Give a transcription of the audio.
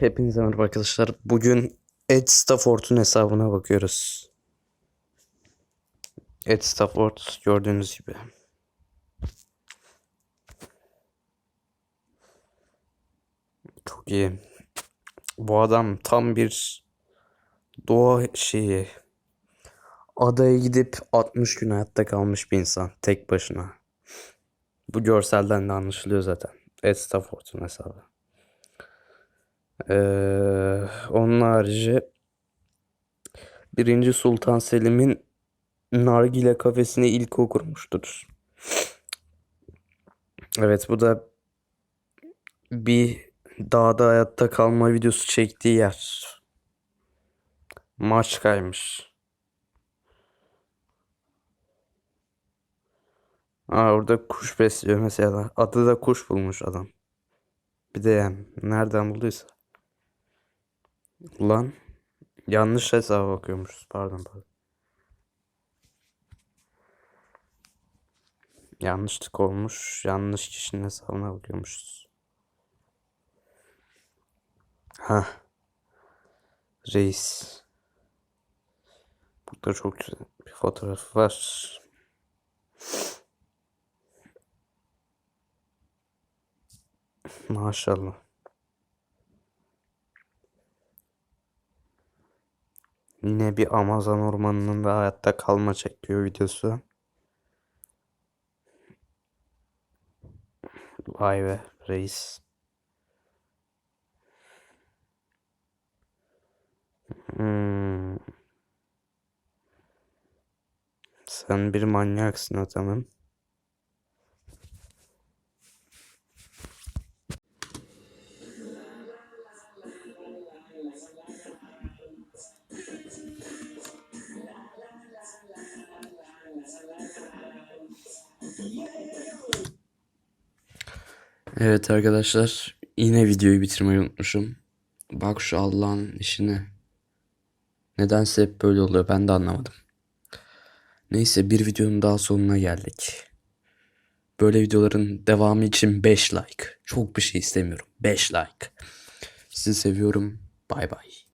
Hepinize merhaba arkadaşlar. Bugün Ed Stafford'un hesabına bakıyoruz. Ed Stafford gördüğünüz gibi. Çok iyi. Bu adam tam bir doğa şeyi. Adaya gidip 60 gün hayatta kalmış bir insan tek başına. Bu görselden de anlaşılıyor zaten. Ed Stafford'un hesabı. Ee, onun harici birinci Sultan Selim'in nargile kafesini ilk o kurmuştur. Evet bu da bir dağda hayatta kalma videosu çektiği yer. Maç kaymış. Aa, orada kuş besliyor mesela. Adı da kuş bulmuş adam. Bir de yani nereden bulduysa. Ulan yanlış hesaba bakıyormuşuz. Pardon pardon. Yanlışlık olmuş. Yanlış kişinin hesabına bakıyormuşuz. Ha. Reis. Burada çok güzel bir fotoğraf var. Maşallah. Yine bir Amazon ormanının da hayatta kalma çekiyor videosu. Vay be reis. Hmm. Sen bir manyaksın adamım. Evet arkadaşlar yine videoyu bitirmeyi unutmuşum. Bak şu Allah'ın işine. Nedense hep böyle oluyor ben de anlamadım. Neyse bir videonun daha sonuna geldik. Böyle videoların devamı için 5 like. Çok bir şey istemiyorum. 5 like. Sizi seviyorum. Bay bay.